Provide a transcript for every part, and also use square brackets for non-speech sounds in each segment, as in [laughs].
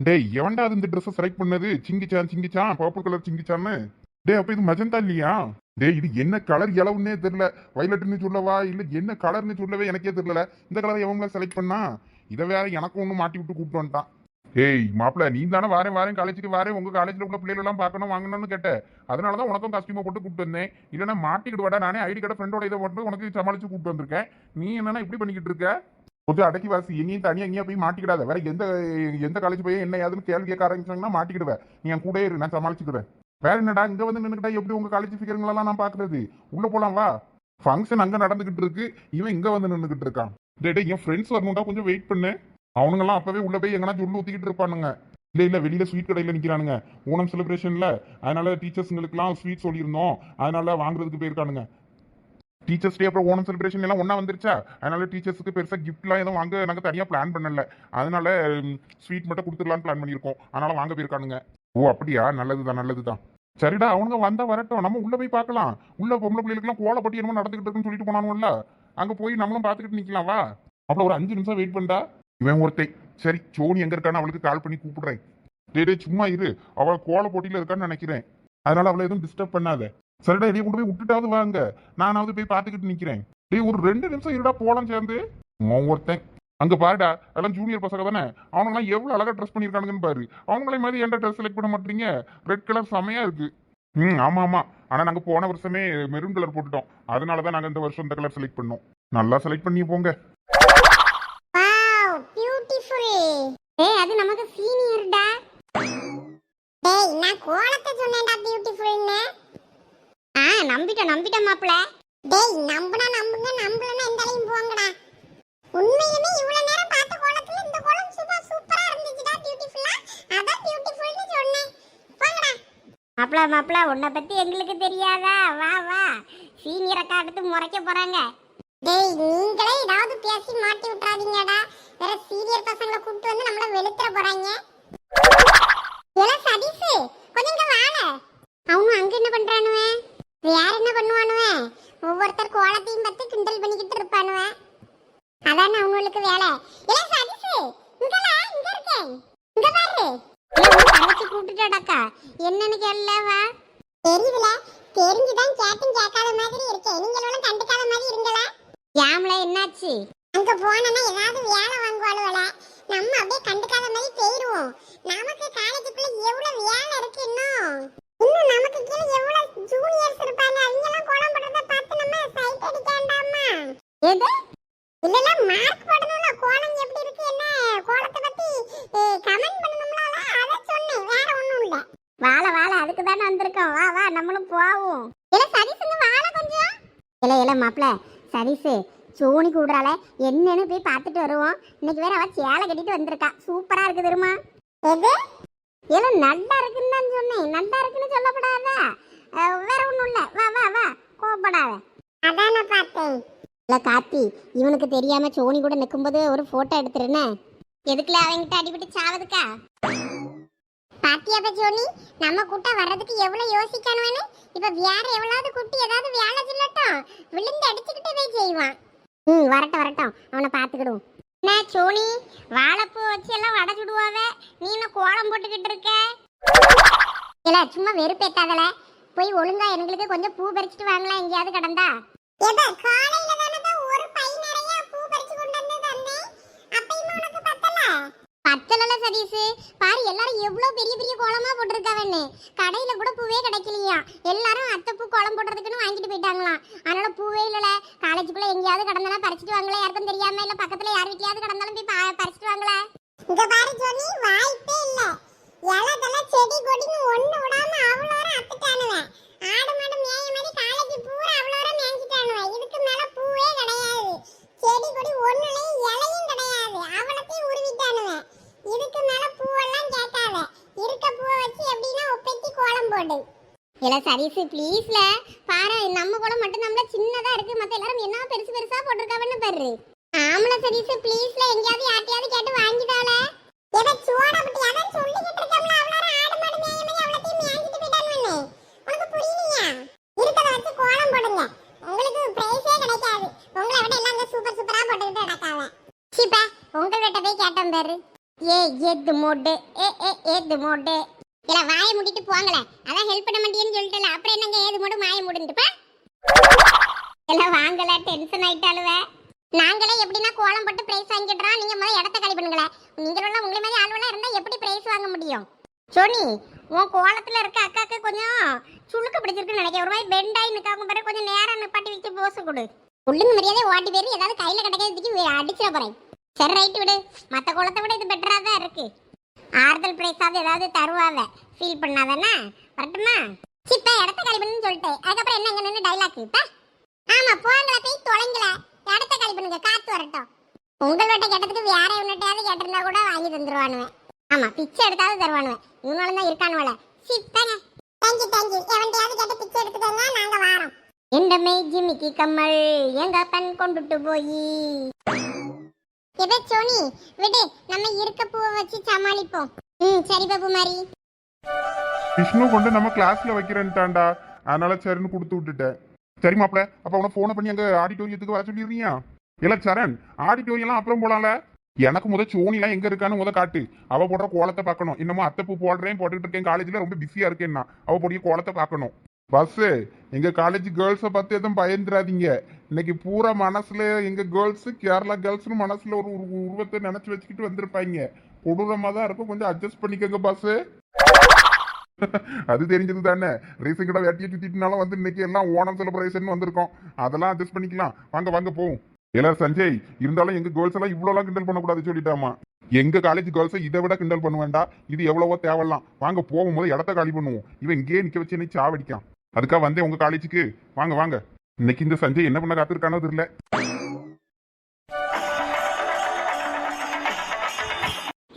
டேய் எவன்டா அது இந்த ட்ரெஸ்ஸை செலக்ட் பண்ணது? சிங்கிச்சான் சிங்கிச்சான் பர்பிள் கலர் சிங்கிச்சான்னு. டே அப்ப இது மஜந்தா இல்லையா? டேய் இது என்ன கலர் இளவுன்னே தெரியல. வயலட்னு சொல்லவா? இல்ல என்ன கலர்னு சொல்லவே எனக்கே தெரியல இந்த கலர் எவங்கள செலக்ட் பண்ணா? இதை வேற எனக்கு ஒண்ணு மாட்டி விட்டு கூப்பிட்டு வந்துட்டான். ஏய் மாப்பிள்ள நீ தானே வாரேன் வாரேன் காலேஜுக்கு வாரேன். உங்க காலேஜ்ல உள்ள பிள்ளைகள் எல்லாம் பார்க்கணும் வாங்கணும்னு கேட்டேன். அதனால தான் உனக்கும் கஸ்டியூமை போட்டு கூப்பிட்டு வந்தேன். இல்லைன்னா மாட்டிக்கிட்டு வாடா நானே ஐடி கடை ஃப்ரெண்டோட இதை போட்டு உனக்கு சமாளிச்சு கூப்பிட்டு வந்திருக்கேன். நீ என்னன்னா இப்படி பண்ணிக்கிட்டு இருக்க? கொஞ்சம் அடக்கி வாசி. எங்கேயும் தனியாக எங்கேயும் போய் மாட்டிக்கிடாத. வேற எந்த எந்த காலேஜ் போய் என்ன ஏதுன்னு கேள்வி கேட்க ஆரம்பிச்சாங்கன்னா மாட்டிக்கிடுவேன் நீ என் கூட இரு நான் சமாளிச்சுக்கிறேன். வேற என்னடா இங்க வந்து நின்றுக்கிட்டா எப்படி உங்க காலேஜ் ஃபிகருங்களெல்லாம் நான் பாக்குறது? உள்ள போலாம் வா. ஃபங்க்ஷன் அங்க நடந்துகிட்டு இருக்கு. இவன் இங்க வந்து நின்றுக்கிட்டு இருக்கான். டேய் என் ஃப்ரெண்ட்ஸ் வரணும்டா கொஞ்சம் வெயிட் பண்ணு. அவனுங்கெல்லாம் அப்பவே உள்ள போய் எங்கன்னா சொல்லு ஊத்திக்கிட்டு இருப்பானுங்க. இல்ல இல்லை வெளியில் ஸ்வீட் கடையில் நிற்கிறானுங்க ஓணம் செலிப்ரேஷனில் அதனால டீச்சர்ஸுங்களுக்குலாம் ஸ்வீட் சொல்லியிருந்தோம். அதனால வாங்குறதுக்கு போயிருக்கானுங்க. டீச்சர்ஸ் டே அப்புறம் ஓணம் செலிப்ரேஷன் எல்லாம் ஒன்றா வந்துருச்சா? அதனால டீச்சர்ஸுக்கு பெருசாக கிஃப்ட்லாம் எதுவும் வாங்க நாங்கள் தனியாக பிளான் பண்ணல. அதனால ஸ்வீட் மட்டும் கொடுத்துடலான்னு பிளான் பண்ணியிருக்கோம். அதனால வாங்க போயிருக்கானுங்க. ஓ அப்படியா? நல்லதுதான் நல்லதுதான். சரிடா அவனுங்க வந்தால் வரட்டும். நம்ம உள்ளே போய் பார்க்கலாம். உள்ள பொம்பளை பிள்ளைகளுக்குலாம் கோலப்பட்டி என்னமோ நடந்துகிட்டு இருக்குன்னு சொல்லிட்டு போனானுல அங்கே போய் நம்மளும் பார்த்துக்கிட்டு நிற்கலாம் வா. அப்புறம் ஒரு அஞ்சு நிமிஷம் வெயிட் பண்ணா இவன் ஒருத்தை சரி சோனி எங்கே இருக்கான்னு அவளுக்கு கால் பண்ணி கூப்பிடுறேன். டேய் டே சும்மா இரு. அவள் கோல போட்டியில் இருக்கான்னு நினைக்கிறேன். அதனால அவளை எதுவும் டிஸ்டர்ப் பண்ணாத. சரிடா இதைய கொண்டு போய் விட்டுட்டாவது வாங்க. நானாவது போய் பார்த்துக்கிட்டு நிக்கிறேன். டேய் ஒரு ரெண்டு நிமிஷம் இருடா போலாம் சேர்ந்து. ஒவ்வொருத்தன் அங்க பாருடா அதெல்லாம் ஜூனியர் பசங்க தானே. அவனுங்களாம் எவ்வளவு அழகா ட்ரெஸ் பண்ணிருக்கானுங்கன்னு பாரு. அவங்களே மாதிரி ஏன்டா ட்ரெஸ் செலக்ட் பண்ண மாட்டீங்க? ரெட் கலர் செமையா இருக்கு. ம் ஆமா ஆமா. ஆனா நாங்க போன வருஷமே மெரூன் கலர் போட்டுட்டோம். அதனால தான் நாங்க இந்த வருஷம் இந்த கலர் செலக்ட் பண்ணோம். நல்லா செலக்ட் பண்ணி போங்க. பியூட்டிஃபுல் அது நமக்கு சீனியர்டா டேய் நான் கோலத்தை ஆ நம்பிட்டேன் நம்பிட்டேன் மாப்ள டேய் நம்புனா நம்புங்க நம்பலனா எந்த அலையும் போங்கடா. உண்மையிலுமே இவ்வளவு நேரம் பார்த்த கோலத்துல இந்த கோலம் சூப்பர் சூப்பரா இருந்துச்சுடா பியூட்டிஃபுல்லா அதான் பியூட்டிஃபுல்னு சொன்னேன். போங்கடா. மாப்ள மாப்ள உன்னை பத்தி எங்களுக்கு தெரியாதா? வா வா. சீனியர் அக்கா அடுத்து முறைக்க போறாங்க. டேய் நீங்களே ஏதாவது பேசி மாட்டி விட்டுறாதீங்கடா. வேற சீனியர் பசங்களை கூப்பிட்டு வந்து நம்மள வெளுத்துற போறாங்க ஏல சதீஷ் கொஞ்சம் இங்க வாழ அவனும் அங்க என்ன பண்றானுவே வேற என்ன பண்ணுவானுவே ஒவ்வொருத்தர் கோலத்தையும் பார்த்து கிண்டல் பண்ணிக்கிட்டு இருப்பானுவே இருக்கு வேலை. ஏல சதீஷ் இங்கல இங்க இருக்கேன். இங்க பாரு. தங்கச்சி கூப்பிட்டுட்டாடாக்கா என்னன்னு கேள்ல தெரியல தெரிஞ்சுதான் கேட்டும் கேட்காத மாதிரி இருக்கேன் நீங்களும் கண்டுக்காத மாதிரி இருங்களா யாமல என்னாச்சு? அங்க போனா ஏதாவது வேலை வாங்குவாளுவல நம்ம அப்படியே கண்டுக்காத மாதிரி போயிருவோம் நமக்கு காலேஜுக்குள்ள எவ்வளவு வேலை இருக்கு இன்னும் இன்னும் நமக்கு கீழே எவ்வளவு ஜூனியர்ஸ் இருப்பாங்க அவங்க எல்லாம் கோலம் போடுறத பார்த்து நம்ம சைட் அடிக்க வேண்டாமா எது இல்லல மார்க் போடணும்ல கோலம் எப்படி இருக்கு என்ன கோலத்தை பத்தி கமெண்ட் பண்ணணும்ல அத சொன்னேன் வேற ஒண்ணும் இல்ல வாழ வாழ அதுக்கு தானே வந்திருக்கோம் வா வா நம்மளும் போவோம் இல்ல சதீஷுங்க வாழ கொஞ்சம் இல்ல இல்ல மாப்ள சதீஷ் சோனி கூடுறாள என்னன்னு போய் பார்த்துட்டு வருவோம். இன்னைக்கு வேற அவ சேலை கட்டிட்டு வந்திருக்கா. சூப்பரா இருக்கு தெரியுமா? எது? இல்ல நல்லா இருக்குன்னு தான் சொன்னேன். நல்லா இருக்குன்னு சொல்லப்படாத. வேற ஒண்ணும் இல்ல. வா வா வா. கோவப்படாத. அதான பார்த்தேன். இல்ல கார்த்தி இவனுக்கு தெரியாம சோனி கூட நிக்கும்போது ஒரு போட்டோ எடுத்துருனே எதுக்குல அவங்கிட்ட அடிபட்டு சாவதுக்கா? பாத்தியாப்ப ஜோனி நம்ம கூட்ட வர்றதுக்கு எவ்வளவு யோசிக்கணும்னு? இப்ப வேற எவ்வளவு குட்டி ஏதாவது வேலை சொல்லட்டும். விழுந்து போய் செய்வான். ம் வரட்டும் வரட்டும். அவனை பார்த்துக்கிடுவோம். என்ன சோனி? வாழைப்பூ வச்சு எல்லாம் வடை சுடுவாவ? நீ என்ன கோலம் போட்டுக்கிட்டு இருக்க? இல்ல சும்மா வெறுப்பேத்தாதல. போய் ஒழுங்கா எங்களுக்கு கொஞ்சம் பூ பறிச்சுட்டு வாங்கலாம் எங்கேயாவது கடந்தா. காலையில தானே ஒரு பை நிறைய பூ பறிச்சு கொண்டு வந்து தந்தேன் அப்பயுமே உனக்கு பத்தல பத்தலல சதீஷ் பாரு எல்லாரும் எவ்வளவு பெரிய பெரிய கோலமா போட்டிருக்காவன்னு. கடையில கூட பூவே கிடைக்கலையா? எல்லாரும் அத்தை பூ கோலம் போடுறதுக்குன்னு வாங்கிட்டு போயிட்டாங்களாம் அதனால பூவே இல்லல. காலேஜுக்குள்ள எங்கேயாவது கடந்தனா பறிச்சிட்டு வாங்களே யாருக்கும் தெரியாம இல்ல பக்கத்துல யார் வீட்லயாவது கடந்தாலும் போய் பறிச்சிட்டு பறிச்சுட்டு வாங்களே. இங்க பாரு ஜோனி வாய்ப்பே இல்ல. இலதெல்லாம் செடி கொடின்னு ஒண்ணு விடாம அவ்வளோர அத்துட்டானுவேன் ஆடு மாடு மேய மாதிரி காலேஜ் பூரா அவ்வளோர மேய்ச்சிட்டானுவேன் இதுக்கு மேல பூவே கிடையாது. செடி கொடி ஒண்ணுலயும் இலையும் கிடையாது. அவளத்தையும் உருவிட்டானுவேன் இதுக்கு மேல பூவெல்லாம் கேட்காத. இருக்க பூவை வச்சு எப்படின்னா ஒப்பேத்தி கோலம் போடு. இல்ல சதீஷ் ப்ளீஸ்ல பாரு நம்ம கூட மட்டும் நம்மள சின்னதா இருக்கு. மத்த எல்லாரும் என்ன பெருசு பெருசா போட்டிருக்காவன்னு பாரு. ஆம்பளை சதீஷ் ப்ளீஸ்ல எங்கயாவது யார்ட்டையாவது கேட்டு வாங்கிட்டால. எதை சோடா பட்டி அதான் சொல்லிக்கிட்டு இருக்கோம்ல அவ்வளோ ஆடு மாடு மேய மாதிரி அவ்வளோத்தையும் மேய்ஞ்சிட்டு போயிட்டான்னு உனக்கு புரியலையா? இருக்கத வச்சு கோலம் போடுங்க. உங்களுக்கு பிரைஸே கிடைக்காது. உங்களை விட எல்லாம் சூப்பர் சூப்பரா போட்டுக்கிட்டு நடக்காவ சீப்பா உங்கள்கிட்ட போய் கேட்டேன் பாரு. ஏ எது மோடு? ஏ ஏ எது மோடு? இல்ல வாயை மூடிட்டு போங்களே. அதான் ஹெல்ப் பண்ண மாட்டேன்னு சொல்லிட்டல அப்புறம் என்னங்க ஏது மோடு? மாய மூடுன்ட்டுப்பா எல்லாம் வாங்கல டென்ஷன் ஆயிட்டாலுவே நாங்களே எப்படின்னா கோலம் போட்டு பிரைஸ் வாங்கிடுறோம். நீங்க முதல்ல இடத்த காலி பண்ணுங்களேன் நீங்களும் உங்களை மாதிரி ஆளுவெல்லாம் இருந்தா எப்படி பிரைஸ் வாங்க முடியும்? சோனி உன் கோலத்துல இருக்க அக்காக்கு கொஞ்சம் சுளுக்க பிடிச்சிருக்குன்னு நினைக்கிறேன். ஒரு மாதிரி பெண்டாய் நிக்காம பாரு. கொஞ்சம் நேரம் நிப்பாட்டி வச்சு போச கொடு. உள்ளுங்க மரியாதை ஓட்டி பேரு. ஏதாவது கையில கிடைக்கிறதுக்கு அடிச்சிட போறேன். சரி ரைட்டு விடு. மற்ற குளத்தை விட இது பெட்டரா தான் இருக்கு. ஆறுதல் பிரைஸாவது ஏதாவது தருவாவ. ஃபீல் பண்ணாதானே? வரட்டுமா? சிப்ப இடத்த காலி பண்ணுன்னு சொல்லிட்டேன். அதுக்கப்புறம் என்ன இங்க நின்று டைலாக் இப்ப? ஆமா போங்கள போய் தொலைங்கள. இடத்த காலி பண்ணுங்க காத்து வரட்டும். உங்களோட கேட்டதுக்கு வேற இவன்கிட்டயாவது கேட்டிருந்தா கூட வாங்கி தந்துருவானுவேன். ஆமா பிச்சை எடுத்தாவது தருவானுவேன். இவனாலும் தான் இருக்கானுவல. சிப்பங்க தேங்க்யூ தேங்க்யூ எவன்டையாவது கேட்டு பிச்சை எடுத்துக்கோங்க நாங்க வாரோம். இந்த மெய் ஜிமிக்கி கம்மல்? எங்க அப்பன் கொண்டுட்டு போய்? எதை சோனி? விடு நம்ம இருக்க பூவை வச்சு சமாளிப்போம். ம் சரி பாபு மாதிரி விஷ்ணு கொண்டு நம்ம கிளாஸ்ல வைக்கிறேன்ட்டான்டா. அதனால சரின்னு கொடுத்து விட்டுட்டேன். சரி மாப்பிள அப்ப உன போனை பண்ணி அங்க ஆடிட்டோரியத்துக்கு வர சொல்லிடுறியா? இல்ல சரண் ஆடிட்டோரியம்லாம் அப்புறம் போலாம்ல? எனக்கு முத சோனிலாம் எங்க இருக்கான்னு முத காட்டு. அவ போடுற கோலத்தை பார்க்கணும். இன்னமும் அத்தை பூ போடுறேன் போட்டுட்டு இருக்கேன் காலேஜ்ல ரொம்ப பிஸியா இருக்கேன்னா. அவ போடிய கோலத்தை பார்க்கணும். பஸ் எங்க காலேஜ் கேர்ள்ஸை பார்த்து எதுவும் பயந்துடாதீங்க இன்னைக்கு பூரா மனசுல எங்க கேர்ள்ஸ் கேரளா கேர்ள்ஸ்னு மனசுல ஒரு ஒரு உருவத்தை நினைச்சு வச்சுக்கிட்டு வந்திருப்பாங்க. கொடூரமா தான் இருக்கும். கொஞ்சம் அட்ஜஸ்ட் பண்ணிக்கோங்க பாஸ் அது தெரிஞ்சது தானே. ரீசன் கடை வெட்டியை சுத்திட்டுனாலும் வந்து இன்னைக்கு எல்லாம் ஓணம் செலிப்ரேஷன் வந்திருக்கோம். அதெல்லாம் அட்ஜஸ்ட் பண்ணிக்கலாம். வாங்க வாங்க போவோம். எல்லாரும் சஞ்சய் இருந்தாலும் எங்க கேர்ள்ஸ் எல்லாம் இவ்வளோலாம் கிண்டல் பண்ணக்கூடாது சொல்லிட்டாமா. எங்க காலேஜ் கேர்ள்ஸை இதை விட கிண்டல் பண்ண வேண்டாம் இது எவ்வளவோ தேவலாம் வாங்க போகும்போது இடத்த காலி பண்ணுவோம். இவன் இங்கேயே நிக்க வச்சு என்னை சாவடிக்கான். அதுக்காக வந்தேன் உங்க காலேஜுக்கு வாங்க வாங்க. இன்னைக்கு இந்த சஞ்சய் என்ன பண்ண காத்திருக்கானோ தெரியல.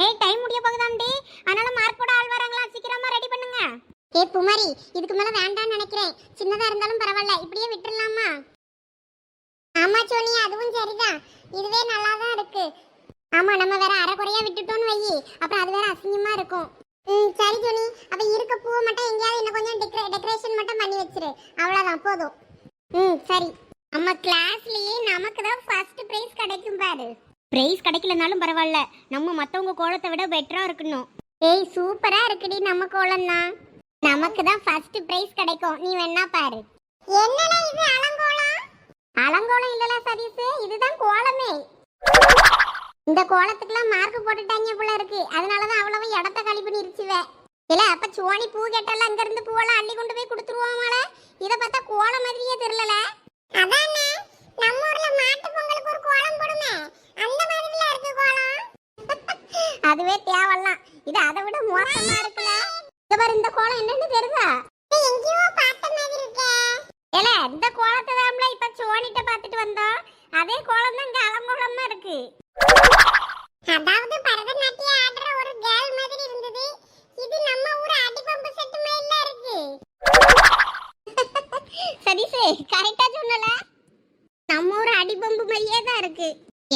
ஏய் டைம் முடிய போகுதாண்டி. அதனால மார்க் போட ஆள் வராங்களா? சீக்கிரமா ரெடி பண்ணுங்க. ஏ புமாரி இதுக்கு மேல வேண்டாம்னு நினைக்கிறேன். சின்னதா இருந்தாலும் பரவாயில்ல. இப்படியே விட்டுறலாமா? ஆமா சோனி அதுவும் சரிதான். இதுவே நல்லா தான் இருக்கு. ஆமா நம்ம வேற அரைக்குறையா விட்டுட்டோம்னு வை அப்புறம் அது வேற அசிங்கமா இருக்கும். ம் சரி சோனி. அப்ப இருக்க பூவை மட்டும் எங்கேயாவது இன்னும் கொஞ்சம் டெக்கரேஷன் மட்டும் பண்ணி வச்சிரு. அவ்வளவுதான் போதும். ம் சரி. நம்ம கிளாஸ்லயே நமக்கு தான் ஃபர்ஸ்ட் பிரைஸ் கிடைக்கும் பாரு. பிரைஸ் கிடைக்கலனாலும் பரவாயில்ல. நம்ம மத்தவங்க கோலத்தை விட பெட்டரா இருக்கணும். ஏய் சூப்பரா இருக்குடி நம்ம கோலம் தான் நமக்கு தான் ஃபர்ஸ்ட் பிரைஸ் கிடைக்கும். நீ வேணா பாரு. என்னடா இது அலங்கோலம்? அலங்கோலம் இல்லல சதீஷ். இதுதான் கோலமே. இந்த கோலத்துக்குலாம் மார்க் போட்டுட்டாங்க போல இருக்கு. அதனால தான் அவ்வளவு இடத்த காலி பண்ணிருச்சுவ. இல்ல அப்ப சோனி பூ கேட்டெல்லாம் அங்க இருந்து பூவெல்லாம் அள்ளி கொண்டு போய் கொடுத்துருவோமால இத பார்த்தா கோலம் மாதிரியே தெரியல அதானே? நம்ம ஊர்ல மாட்டு பொங்கலுக்கு ஒரு கோலம் போடுமே. அந்த மாதிரில இருக்கு கோலம். [laughs] அதுவே தேவலாம் இது அதை விட மோசமா இருக்குல இத பாரு இந்த கோலம் என்னன்னு தெரியுதா? எங்கேயோ பார்த்த மாதிரி இருக்கே. ஏல இந்த கோலத்தை தான்ல இப்ப சோனிட்ட பார்த்துட்டு வந்தோம். அதே கோலம் தான் இங்க அலங்கோலமா இருக்கு அதாவது பரதநாட்டியம் ஆடுற ஒரு கேர்ள் மாதிரி இருந்தது இது நம்ம ஊர் அடிபம்பு செட்டு மேல இருக்கு சதீஷ் கரெக்டா சொன்னல. நம்ம ஊர் அடிபம்பு மாதிரியே தான் இருக்கு.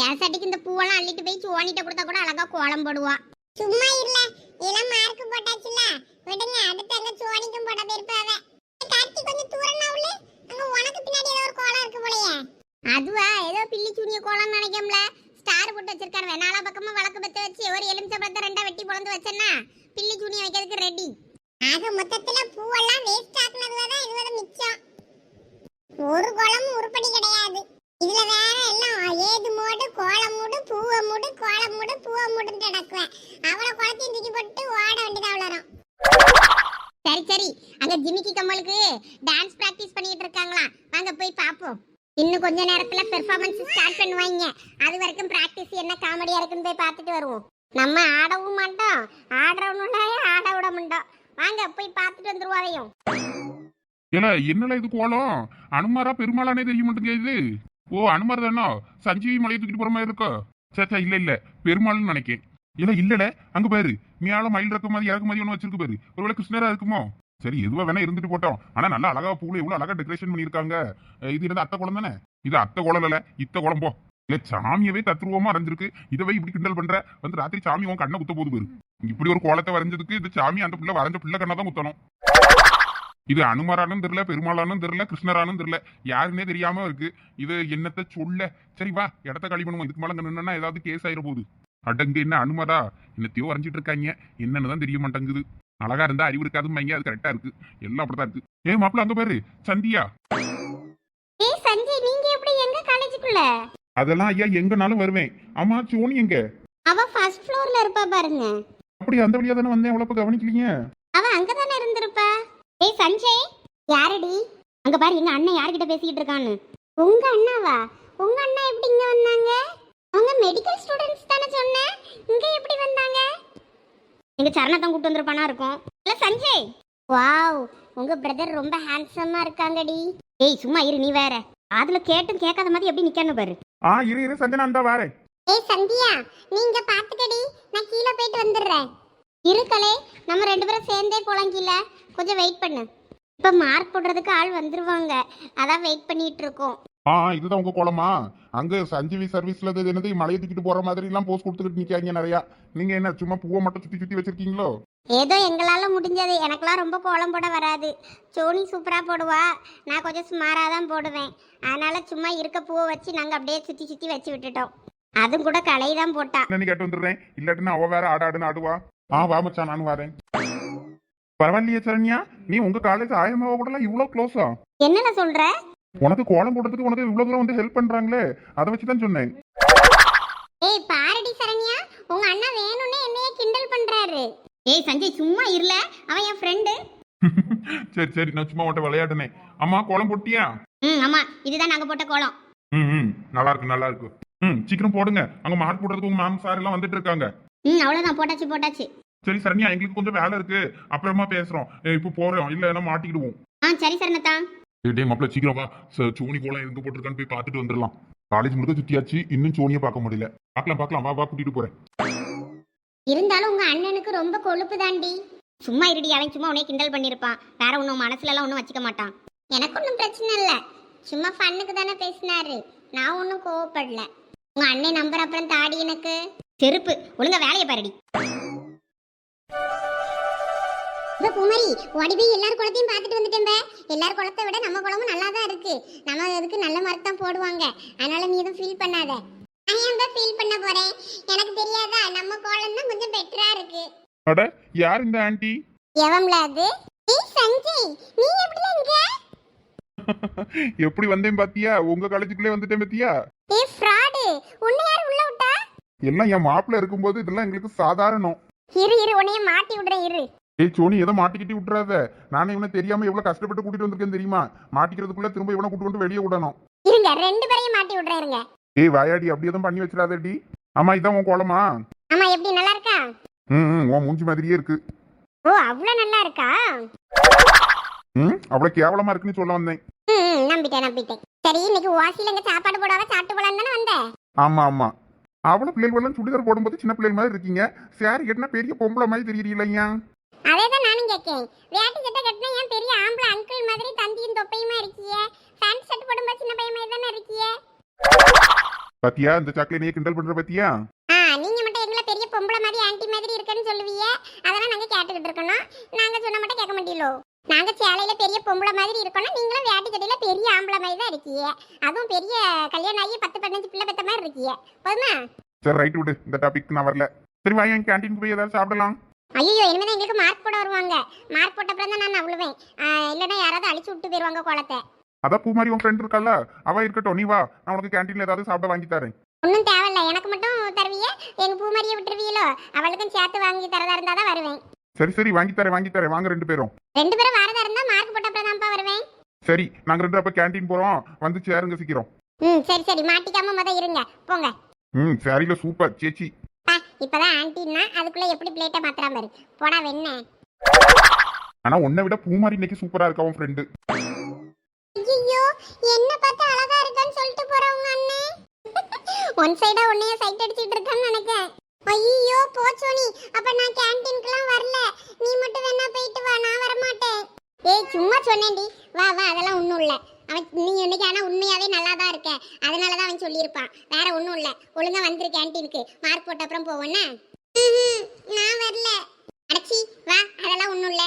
என் சட்டிக்கு இந்த பூவெல்லாம் அள்ளிட்டு போய் சோனிட்ட கொடுத்தா கூட அழகா கோலம் போடுவா. சும்மா இல்ல இளம் மார்க் போட்டாச்சுல. விடுங்க அடுத்து அங்க சோனிக்கும் போட போயிருப்பாவ. கார்த்தி கொஞ்சம் தூரனாவுல அங்க உனக்கு பின்னாடி ஏதோ ஒரு கோலம் இருக்கு போலயே. அதுவா ஏதோ பில்லி சூனிய கோலம் நினைக்கம்ல. ஸ்டார் போட்டு வச்சிருக்காரு. நாலா பக்கமா வழக்கு பத்த வச்சு ஒரு எலுமிச்சம்பழத்தை ரெண்டா வெட்டி பொழந்து வச்சேன்னா பில்லி சூனிய வைக்கிறதுக்கு ரெடி ஆக மொத்தத்துல பூவெல்லாம் வேஸ்ட் ஆக்குனதுல தான் இதுவரை மிச்சம். ஒரு குளமும் உருப்படி கிடையாது. இதுல வேற எல்லாம் ஏது மூடு கோலம் மூடு பூவ மூடு கோலம் மூடு பூவ மூடுன்னு கிடக்குவேன். அவளை குளத்தையும் தூக்கி போட்டு ஓட வேண்டியது அவ்வளோ சரி சரி. அங்க ஜிமிக்கி கம்மலுக்கு டான்ஸ் பிராக்டிஸ் பண்ணிட்டு இருக்காங்களாம் வாங்க போய் பாப்போம். இன்னும் கொஞ்ச நேரத்துல பெர்ஃபார்மன்ஸ் ஸ்டார்ட் பண்ணுவாங்க. அது வரைக்கும் பிராக்டிஸ் என்ன காமெடியா இருக்குன்னு போய் பார்த்துட்டு வருவோம். நம்ம ஆடவும் மாட்டோம். ஆடுறவனுடைய ஆட விட மாட்டோம். வாங்க போய் பார்த்துட்டு வந்துருவாரையும் ஏல என்னல இது கோலம்? அனுமாரா பெருமாளானே தெரிய மாட்டேங்குது இது? ஓ அனுமார் தானோ சஞ்சீவி மலையை தூக்கிட்டு போற மாதிரி இருக்கோ? சேச்சா இல்ல இல்ல. பெருமாள்னு நினைக்கேன். இல்ல இல்லல அங்க பாரு. மேல மயில் இருக்க மாதிரி இறக்கு மாதிரி ஒண்ணு வச்சிருக்கு பாரு. ஒருவேளை கிருஷ்ணரா இருக்குமோ? சரி எதுவா வேணா இருந்துட்டு போட்டோம். ஆனா நல்லா அழகா பூல இவ்வளவு அழகா டெக்கரேஷன் பண்ணிருக்காங்க இது என்னது அத்தை குளம் தானே? இது அத்தை குளம் இல்ல இத்த குளம் போ. இல்ல சாமியவே தத்ரூபமா அரைஞ்சிருக்கு. இதவே இப்படி கிண்டல் பண்ற. வந்து ராத்திரி சாமி உன் கண்ணை குத்த போது பாரு. இப்படி ஒரு கோலத்தை வரைஞ்சதுக்கு இந்த சாமி அந்த பிள்ளை வரைஞ்ச பிள்ளை கண்ணா தான் குத்தணும். இது அனுமரானும் தெரியல பெருமாளானும் தெரியல கிருஷ்ணரானும் தெரியல. யாருன்னே தெரியாம இருக்கு. இது என்னத்த சொல்ல? சரி வா இடத்த காலி பண்ணுவோம். இதுக்கு மேல நின்னா ஏதாவது கேஸ் ஆயிர போகுது. அடங்கு என்ன அனுமதா என்னத்தையோ வரைஞ்சிட்டு இருக்காங்க. என்னன்னு தான் தெரிய மாட்டேங்குது. அழகா இருந்தா அறிவு இருக்காதும்பாங்க அது கரெக்டா இருக்கு. எல்லாம் அப்படிதான் இருக்கு. ஏ மாப்பிள்ள அங்க பாரு. சந்தியா. ஏய் சஞ்சய் நீங்க எப்படி எங்க காலேஜுக்குள்ள அதெல்லாம் ஐயா எங்கனாலும் வருவேன். ஆமா சோனி எங்க? அவ ஃபர்ஸ்ட் ஃப்ளோர்ல இருப்பா பாருங்க. அப்படி அந்த வழியா தானே வந்தேன். அவ்வளவு கவனிக்கலீங்க அவ அங்கதானே இருந்திருப்பா ஏய் சஞ்சய் யாரடி? அங்க பாரு எங்க அண்ணன் யார்கிட்ட பேசிக்கிட்டு இருக்கான்னு. உங்க அண்ணாவா? உங்க அண்ணா எப்படி இங்க வந்தாங்க? அவங்க மெடிக்கல் ஸ்டூடெண்ட்ஸ் தானே சொன்னேன். இங்க எப்படி வந்தாங்க? எங்க சரணத்தான் கூட்டு வந்திருப்பானா இருக்கும். இல்ல சஞ்சய். வாவ் உங்க பிரதர் ரொம்ப ஹேண்ட்ஸமா இருக்காங்கடி. ஏய் சும்மா இரு நீ வேற. அதுல கேட்டும் கேட்காத மாதிரி எப்படி நிக்கணும் பாரு. ஆ இரு இரு சஞ்சனா அந்த வாரேன். ஏய் சந்தியா நீங்க பாத்துக்கடி. நான் கீழே போயிட்டு வந்துடுறேன். இருக்கலே நம்ம ரெண்டு பேரும் சேர்ந்தே போலாம் கீழே கொஞ்சம் வெயிட் பண்ணு. இப்ப மார்க் போடுறதுக்கு ஆள் வந்துருவாங்க. அதான் வெயிட் பண்ணிட்டு இருக்கோம். ஆ இதுதான் உங்க குளமா அங்க சஞ்சீவி சர்வீஸ்ல என்னது மலையை தூக்கிட்டு போற மாதிரி எல்லாம் போஸ்ட் கொடுத்துக்கிட்டு நிக்காங்க நிறையா. நீங்க என்ன சும்மா பூவை மட்டும் சுத்தி சுத்தி வச்சிருக்கீங்களோ? ஏதோ எங்களால முடிஞ்சது. எனக்கெல்லாம் ரொம்ப கோலம் போட வராது. சோனி சூப்பரா போடுவா. நான் கொஞ்சம் சுமாரா தான் போடுவேன். அதனால சும்மா இருக்க பூவை வச்சு நாங்க அப்படியே சுத்தி சுத்தி வச்சு விட்டுட்டோம். அதுவும் கூட களை தான் போட்டா கேட்டு வந்துடுறேன்? இல்லாட்டினா அவ வேற ஆடு ஆடுன்னு ஆடுவா. ஆ வா மச்சான் நானும் வரேன். பரவாயில்லையே சரண்யா. நீ உங்க காலேஜ் ஆயமாவ கூட இவ்வளவு க்ளோஸா என்னென்ன சொல்ற? உனக்கு கோலம் போடுறதுக்கு உனக்கு இவ்வளவு தூரம் வந்து ஹெல்ப் பண்றாங்களே? அதை வச்சு தான் சொன்னேன். ஏய் பாரடி சரண்யா. உங்க அண்ணா வேணும்னே என்னைய கிண்டல் பண்றாரு. ஏய் சஞ்சய் சும்மா இருல. அவன் என் ஃப்ரெண்டு [laughs] சரி சரி நான் சும்மா உன்ட்ட விளையாடுனேன் அம்மா கோலம் போட்டியா? ம் ஆமா. இதுதான் நாங்க போட்ட கோலம். ம் ம். நல்லா இருக்கு நல்லா இருக்கு. ம் சீக்கிரம் போடுங்க. அங்க மார்க் போடுறதுக்கு உங்க மேம் சார் எல்லாம் வந்துட்டு இருக்காங்க. ம் அவ்வளவுதான். போட்டாச்சு போட்டாச்சு. சரி சரண்யா எங்களுக்கு கொஞ்சம் வேலை இருக்கு. அப்புறமா பேசுறோம். ஏ, இப்போ போறோம். இல்ல மாட்டிக்கிடுவோம். ஆ சரி சரணத்தா டேய், டேய் மாப்பிள்ள சீக்கிரம் வா. ச- சோனி கோலம் எங்க போட்டிருக்கான்னு போய் பார்த்துட்டு வந்துடலாம். காலேஜ் முழுக்க சுத்தியாச்சு இன்னும் சோனியை பார்க்க முடியல. பார்க்கலாம் பார்க்கலாம். வா வா கூட்டிட்டு போறேன். இருந்தாலும் உங்க அண்ணனுக்கு ரொம்ப கொழுப்பு தாண்டி. சும்மா இருடி அவன் சும்மா உன்னைய கிண்டல் பண்ணிருப்பான். வேற ஒன்றும் மனசுல எல்லாம் ஒன்றும் வச்சுக்க மாட்டான். எனக்கு ஒன்றும் பிரச்சனை இல்லை. சும்மா ஃபன்னுக்கு தானே பேசினாரு. நான் ஒன்றும் கோவப்படல. உங்க அண்ணன் நம்பர் அப்புறம் தாடி எனக்கு. செருப்பு. ஒழுங்கா வேலையை பாருடி. குமரி ஓடி போய் எல்லார் குளத்தையும் பார்த்துட்டு வந்துட்டேன் எல்லார் குளத்தை விட நம்ம குளமும் நல்லா தான் இருக்கு. நம்ம அதுக்கு நல்ல மார்க் தான் போடுவாங்க. அதனால நீ எதுவும் ஃபீல் பண்ணாத. நான் ஏன் ஃபீல் பண்ண போறேன்? எனக்கு தெரியாதா? நம்ம கோலம் தான் கொஞ்சம் பெட்டரா இருக்கு. அட யார் இந்த ஆன்ட்டி எவம்ல அது? ஏய் சஞ்சய் நீ எப்படி இங்க? [laughs] எப்படி வந்தேன் பாத்தியா? உங்க காலேஜுக்குள்ளே வந்துட்டேன் பாத்தியா? ஏய் ஃப்ராடு உன்னை எல்லாம் என் மாப்பிள்ள இருக்கும்போது இதெல்லாம் எங்களுக்கு சாதாரணம். இரு இரு உன்னைய மாட்டி விடுறேன் இரு. ஏய் சோனி ஏதோ மாட்டிக்கிட்டு விட்டுறாத? நானே இவனை தெரியாம எவ்வளவு கஷ்டப்பட்டு கூட்டிட்டு வந்திருக்கேன் தெரியுமா? மாட்டிக்கிறதுக்குள்ள திரும்ப இவனை கூட்டு வந்து வெளியே விடணும். இருங்க ரெண்டு பேரையும் மாட்டி விடுறேன் இருங்க. ஏய் வாயாடி அப்படி எதுவும் பண்ணி வச்சிடாதடி. ஆமா இதான் உன் கோலமா? ஆமா எப்படி நல்லா இருக்கா? ம் உன் மூஞ்சி மாதிரியே இருக்கு. ஓ அவ்வளவு நல்லா இருக்கா? ம் அவ்வளவு கேவலமா இருக்குன்னு சொல்ல வந்தேன். ம் நம்பிட்டேன் நம்பிட்டேன். சரி இன்னைக்கு வாசில இங்க சாப்பாடு போடாம சாப்பிட்டு போலாம் தானே வந்தேன் ஆமா ஆமா. அவ்வளவு பிள்ளைகள் எல்லாம் சுடிதார் போடும்போது சின்ன பிள்ளைகள் மாதிரி இருக்கீங்க. சாரி கட்டினா பெரிய பொம்பளை மாதிரி தெரியலையா அதே தான் நானும் கேட்கேன் வேட்டி சட்டை கட்டினா ஏன் பெரிய ஆம்பளை அங்கிள் மாதிரி தந்தியும் தொப்பையுமா இருக்கியே? பேண்ட் ஷர்ட் போடும்போது சின்ன பையன் மாதிரி தானே இருக்கியே? பாத்தியா இந்த சாக்லேட் கிண்டல் பண்ற பாத்தியா? நீங்க மட்டும் எங்களை பெரிய பொம்பளை மாதிரி ஆன்ட்டி மாதிரி இருக்குன்னு சொல்லுவீங்க. அதெல்லாம் நாங்க கேட்டுக்கிட்டு இருக்கணும். நாங்க சொன்ன மட்டும் கேட்க மாட்டீங்களோ? நாங்க சேலையில பெரிய பொம்பளை மாதிரி இருக்கணும் நீங்களும் வேட்டி சட்டையில பெரிய ஆம்பளை மாதிரி தான் இருக்கீங்க. அதுவும் பெரிய கல்யாணம் ஆகி பத்து பதினஞ்சு பிள்ளை பெத்த மாதிரி இருக்கீங்க. போதுமா? சரி ரைட் விடு. இந்த டாபிக் நான் வரல. சரி வா என் கேண்டீன் போய் ஏதாவது சாப்பிடலாம். ஐயோ இனிமேதான் எங்களுக்கு மார்க் போட வருவாங்க. மார்க் போட்ட அப்புறம் தான் நான் அவ்வளவேன் இல்லைன்னா யாராவது அழிச்சு விட்டு போயிருவாங்க குளத்தை அதான் பூ மாதிரி உன் ஃப்ரெண்ட் இருக்கால? அவ இருக்கட்டும் நீ வா. நான் உனக்கு கேண்டீன்ல ஏதாவது சாப்பிட வாங்கி தரேன். ஒன்றும் தேவையில்ல. எனக்கு மட்டும் தருவிய? எங்க பூமரியை விட்டுருவீங்களோ அவளுக்கும் சேர்த்து வாங்கி தரதா இருந்தா தான் வருவேன். சரி சரி வாங்கி தரேன் வாங்கி தரேன். வாங்க ரெண்டு பேரும். ரெண்டு பேரும் வரதா இருந்தா மார்க் போட்ட அப்புறம் தான்ப்பா வருவேன். சரி நாங்க ரெண்டு அப்ப கேண்டீன் போறோம். வந்து சேருங்க சீக்கிரம். ம் சரி சரி. மாட்டிக்காம முத இருங்க. போங்க. ம் சாரியில சூப்பர் சேச்சி. பா இப்பதான் ஆன்ட்டின்னா அதுக்குள்ள எப்படி பிளேட்டை மாத்திராம பாரு. போடா வெண்ண. ஆனா உன்னை விட பூ மாதிரி இன்னைக்கு சூப்பரா இருக்கா உன் ஃப்ரெண்டு ஐயோ என்ன பார்த்து அழகா இருக்கான்னு சொல்லிட்டு போறவங்க அண்ணே. ஒன் சைடா உன்னைய சைட் அடிச்சிட்டு இருக்கான்னு நினைக்கிறேன் ஐயோ போச்சோனி அப்ப நான் கேண்டீனுக்குலாம் வரல. நீ மட்டும் வேணா போயிட்டு வா நான் வர மாட்டேன் ஏய் சும்மா சொன்னேன்டி. வா வா அதெல்லாம் ஒண்ணும் இல்ல. அவன் நீ இன்னைக்கு ஆனா உண்மையாவே நல்லா தான் இருக்க. அதனால தான் அவன் சொல்லியிருப்பான். வேற ஒண்ணும் இல்ல. ஒழுங்கா வந்துரு கேண்டீனுக்கு மார்க் போட்ட அப்புறம் போவோன்னா நான் வரல. அடச்சி வா அதெல்லாம் ஒண்ணும் இல்ல.